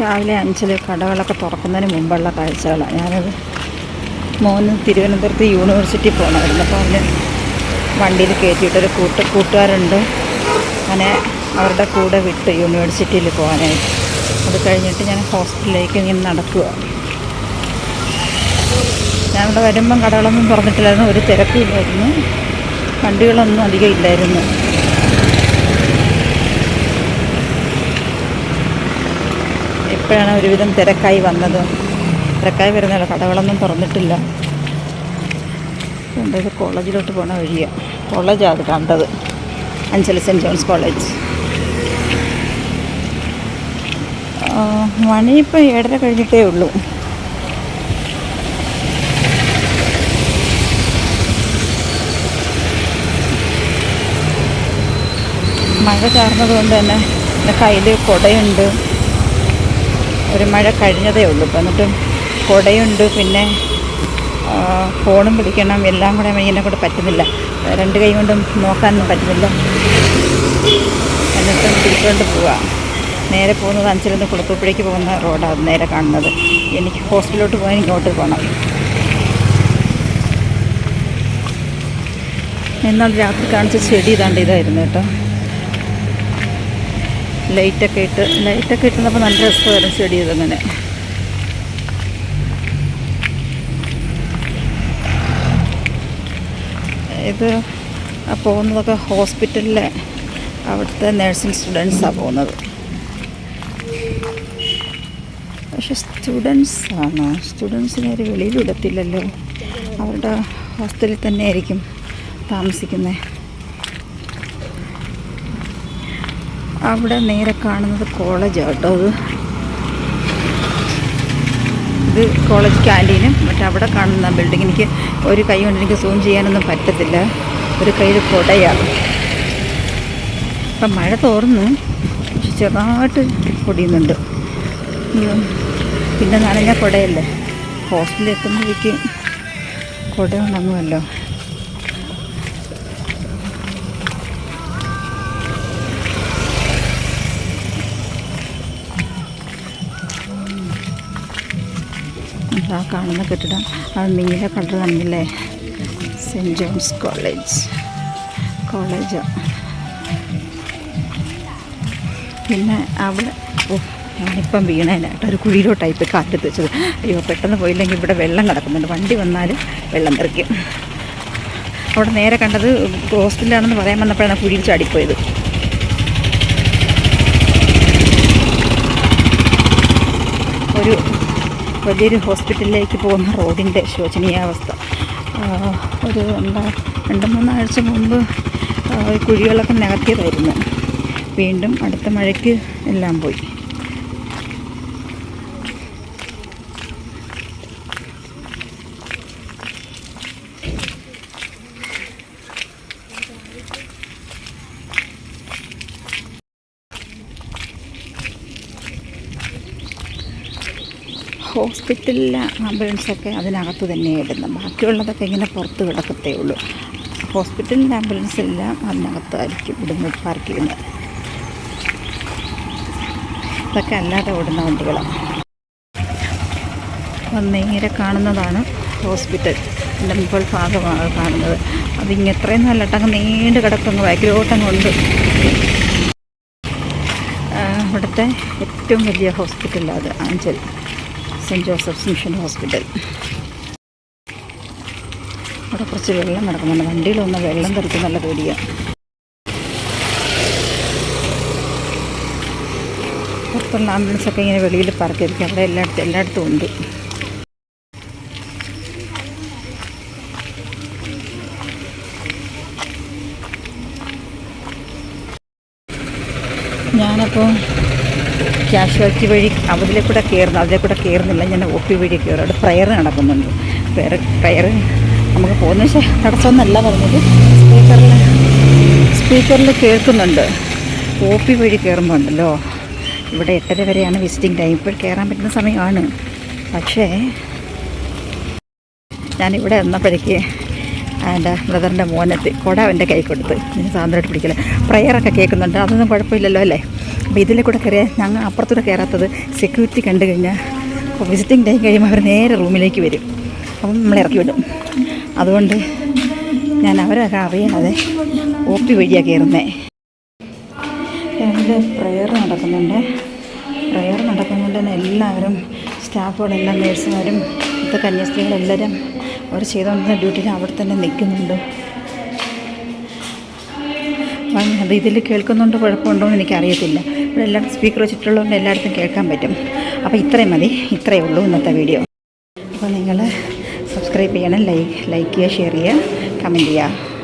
രാവിലെ അഞ്ചിൽ കടകളൊക്കെ തുറക്കുന്നതിന് മുമ്പുള്ള കാഴ്ചകളാണ് ഞാനത് മോന് തിരുവനന്തപുരത്ത് യൂണിവേഴ്സിറ്റി പോകണമായിരുന്നു അപ്പോൾ അവന് വണ്ടിയിൽ കയറ്റിയിട്ടൊരു കൂട്ട് കൂട്ടുകാരുണ്ട്. അങ്ങനെ അവരുടെ കൂടെ വിട്ട് യൂണിവേഴ്സിറ്റിയിൽ പോകാനായിട്ട് അത് കഴിഞ്ഞിട്ട് ഞാൻ ഹോസ്പിറ്റലിലേക്ക് ഇങ്ങനെ നടക്കുക ഞാൻ ഇവിടെ വരുമ്പം കടകളൊന്നും തുറന്നിട്ടില്ലായിരുന്നു. ഒരു തിരക്കില്ലായിരുന്നു. വണ്ടികളൊന്നും അധികം ഇല്ലായിരുന്നു. ഇപ്പോഴാണ് ഒരുവിധം തിരക്കായി വന്നത്. തിരക്കായി വരുന്നില്ല കടകളൊന്നും തുറന്നിട്ടില്ല. എന്തായാലും കോളേജിലോട്ട് പോണ വഴിയാണ് കോളേജാണ് അത് കണ്ടത്. Anchal saint John's college. മണി ഇപ്പോൾ ഏഴര കഴിഞ്ഞിട്ടേ ഉള്ളൂ. മഴ ചാർന്നത് കൊണ്ട് തന്നെ എന്റെ കയ്യിൽ കുടയുണ്ട്. ഒരു മഴ കഴിഞ്ഞതേ ഉള്ളൂ. ഇപ്പം എന്നിട്ടും കുടയുണ്ട്. പിന്നെ ഫോണും പിടിക്കണം. എല്ലാം കൂടെ ഇതിനെ കൂടെ പറ്റുന്നില്ല. രണ്ട് കൈ കൊണ്ടും നോക്കാനൊന്നും പറ്റുന്നില്ല. എന്നിട്ടും പിടിച്ചുകൊണ്ട് പോവുക നേരെ പോകുന്നത് അഞ്ചിലൊന്ന് കുളത്തൂപ്പുഴയ്ക്ക് പോകുന്ന റോഡാണ് നേരെ കാണുന്നത്. എനിക്ക് ഹോസ്പിറ്റലിലോട്ട് പോകാൻ ഇങ്ങോട്ട് പോകണം എന്നാൽ രാത്രി കാണിച്ച ചെടി ഇതാണ്ട് ഇതായിരുന്നു കേട്ടോ. ലൈറ്റൊക്കെ ഇട്ട് ലൈറ്റൊക്കെ ഇട്ടുന്നപ്പോൾ നല്ല രസമായിരുന്നു ചെടി ഇതങ്ങനെ ഇത് പോകുന്നതൊക്കെ ഹോസ്പിറ്റലിലെ അവിടുത്തെ നേഴ്സിംഗ് സ്റ്റുഡൻസാണ് പോകുന്നത്. പക്ഷെ സ്റ്റുഡൻസാണ്. സ്റ്റുഡൻസിനെ ഒരു വെളിയിൽ വിടത്തില്ലല്ലോ. അവരുടെ ഹോസ്റ്റലിൽ തന്നെ ആയിരിക്കും താമസിക്കുന്നത് അവിടെ നേരെ കാണുന്നത് കോളേജാണ് കേട്ടോ അത്. ഇത് കോളേജ് ക്യാന്റീനും മറ്റേ അവിടെ കാണുന്ന ബിൽഡിംഗ് എനിക്ക് ഒരു കൈ കൊണ്ട് എനിക്ക് സൂം ചെയ്യാനൊന്നും പറ്റത്തില്ല. ഒരു കയ്യിൽ കൊടയാണ്. ഇപ്പം മഴ തോർന്ന്. ചെറുതായിട്ട് പൊടിയുന്നുണ്ട്. പിന്നെ നനഞ്ഞ കുടയല്ലേ? ഹോസ്റ്റലിൽ എത്തുമ്പോഴേക്ക് കുട ഉണങ്ങുമല്ലോ. ആ കാണുന്ന കെട്ടിടം. അത് നീല കളർ തന്നില്ലേ സെന്റ് ജോൺസ് കോളേജ്. കോളേജ്. പിന്നെ അവിടെ ഓ ഞാനിപ്പം വീണേനായിട്ട് ഒരു കുഴിയിലോട്ടായി ഇപ്പോൾ കാറ്റത്ത് വെച്ചത്. അയ്യോ പെട്ടെന്ന് പോയില്ലെങ്കിൽ ഇവിടെ വെള്ളം കിടക്കുന്നുണ്ട്. വണ്ടി വന്നാൽ വെള്ളം തെറിക്കും അവിടെ നേരെ കണ്ടത് ഹോസ്പിറ്റലാണെന്ന് പറയാൻ വന്നപ്പോഴാണ് കുഴിയിൽ ചാടിപ്പോയത്. ഒരു വലിയൊരു ഹോസ്പിറ്റലിലേക്ക് പോകുന്ന റോഡിന്റെ ശോചനീയാവസ്ഥ. ഒരു എന്താ രണ്ട് മൂന്നാഴ്ച മുമ്പ് കുഴികളൊക്കെ നികത്തിയതായിരുന്നു. വീണ്ടും അടുത്ത മഴയ്ക്ക് എല്ലാം പോയി. ഹോസ്പിറ്റലിലെ ആംബുലൻസൊക്കെ അതിനകത്ത് തന്നെ ഇടുന്നത് ബാക്കിയുള്ളതൊക്കെ ഇങ്ങനെ പുറത്ത് കിടക്കത്തേ ഉള്ളൂ. ഹോസ്പിറ്റലിന്റെ ആംബുലൻസ് എല്ലാം അതിനകത്തായിരിക്കും ഇടുന്നത് പാർക്ക് ചെയ്യുന്നത് ഇതൊക്കെ അല്ലാതെ ഓടുന്ന വണ്ടികളാണ് നേരെ കാണുന്നതാണ് ഹോസ്പിറ്റൽ. എന്റെ മുകൾ ഭാഗമാണ് കാണുന്നത്. അതിങ്ങ് എത്രയും നല്ലട്ടങ്ങ് നീണ്ട് കിടക്കുന്ന ബാക്കിലോട്ടങ്ങ് ഉണ്ട് ഇവിടുത്തെ ഏറ്റവും വലിയ ഹോസ്പിറ്റലാണ് അത് Anchal. Saint Joseph's mission hospital. അവിടെ കുറച്ച് വെള്ളം കിടക്കുന്നുണ്ട്. വണ്ടിയിലൊന്ന് വെള്ളം തെറിക്കും നല്ല പേടിയാണ് പുറത്തുള്ള ആംബുലൻസൊക്കെ ഇങ്ങനെ വെളിയിൽ പാർക്ക് ചെയ്തിരിക്കും. അവിടെ എല്ലായിടത്തും എല്ലായിടത്തും ഉണ്ട്. ഞാനപ്പോൾ ക്യാഷ്വാലിറ്റി വഴി അതിലെ കൂടെ കയറുന്നു അതിലെ കൂടെ കയറുന്നില്ല ഞാൻ ഒ പി വഴി കയറും. അവിടെ പ്രയർ നടക്കുന്നുണ്ട്. പ്രയർ പ്രയർ നമുക്ക് പോകുന്ന പക്ഷേ തടസ്സമൊന്നല്ല പറഞ്ഞത്. സ്പീക്കറിൽ സ്പീക്കറിൽ കേൾക്കുന്നുണ്ട്. ഒ പി വഴി കയറുമ്പോൾ ഉണ്ടല്ലോ ഇവിടെ എട്ടര വരെയാണ് വിസിറ്റിംഗ് ടൈം ഇപ്പോൾ കയറാൻ പറ്റുന്ന സമയമാണ്. പക്ഷേ ഞാനിവിടെ വന്നപ്പോഴേക്ക് എന്റെ ബ്രദറിന്റെ മോനെത്തി കുട അവന്റെ കൈ കൊടുത്ത്. ഞാൻ സാന്ദ്രമായിട്ട് പിടിക്കില്ല. പ്രയറൊക്കെ കേൾക്കുന്നുണ്ട്. അതൊന്നും കുഴപ്പമില്ലല്ലോ അല്ലേ? അപ്പോൾ ഇതിലെ കൂടെ കയറിയാൽ ഞങ്ങൾ അപ്പുറത്തൂടെ കയറാത്തത് സെക്യൂരിറ്റി കണ്ടു കഴിഞ്ഞാൽ വിസിറ്റിംഗ് ടൈം കഴിയുമ്പോൾ അവർ നേരെ റൂമിലേക്ക് വരും. അപ്പം നമ്മൾ ഇറക്കി വിടും. അതുകൊണ്ട് ഞാൻ അവരൊക്കെ അറിയാതെ ഒ പി വഴിയാണ് കയറുന്നത് എന്റെ പ്രെയർ നടക്കുന്നുണ്ട്. പ്രെയർ നടക്കുന്നുണ്ട് തന്നെ എല്ലാവരും സ്റ്റാഫുകളെല്ലാം നേഴ്സുമാരും ഇപ്പോൾ കന്യാസ്ത്രീകളെല്ലാവരും അവർ ചെയ്തുകൊണ്ടിരുന്ന ഡ്യൂട്ടിയിൽ അവിടെ തന്നെ നിൽക്കുന്നുണ്ട്. അത് ഇതിൽ കേൾക്കുന്നുണ്ട് കുഴപ്പമുണ്ടോ എന്ന് എനിക്കറിയത്തില്ല. ഇവിടെ എല്ലായിടത്തും സ്പീക്കർ വെച്ചിട്ടുള്ളതുകൊണ്ട് എല്ലായിടത്തും കേൾക്കാൻ പറ്റും. അപ്പോൾ ഇത്രയും മതി. ഇത്രയേ ഉള്ളൂ ഇന്നത്തെ വീഡിയോ അപ്പോൾ നിങ്ങൾ സബ്സ്ക്രൈബ് ചെയ്യണം ലൈക്ക് ലൈക്ക് ചെയ്യുക ഷെയർ ചെയ്യുക കമന്റ് ചെയ്യുക.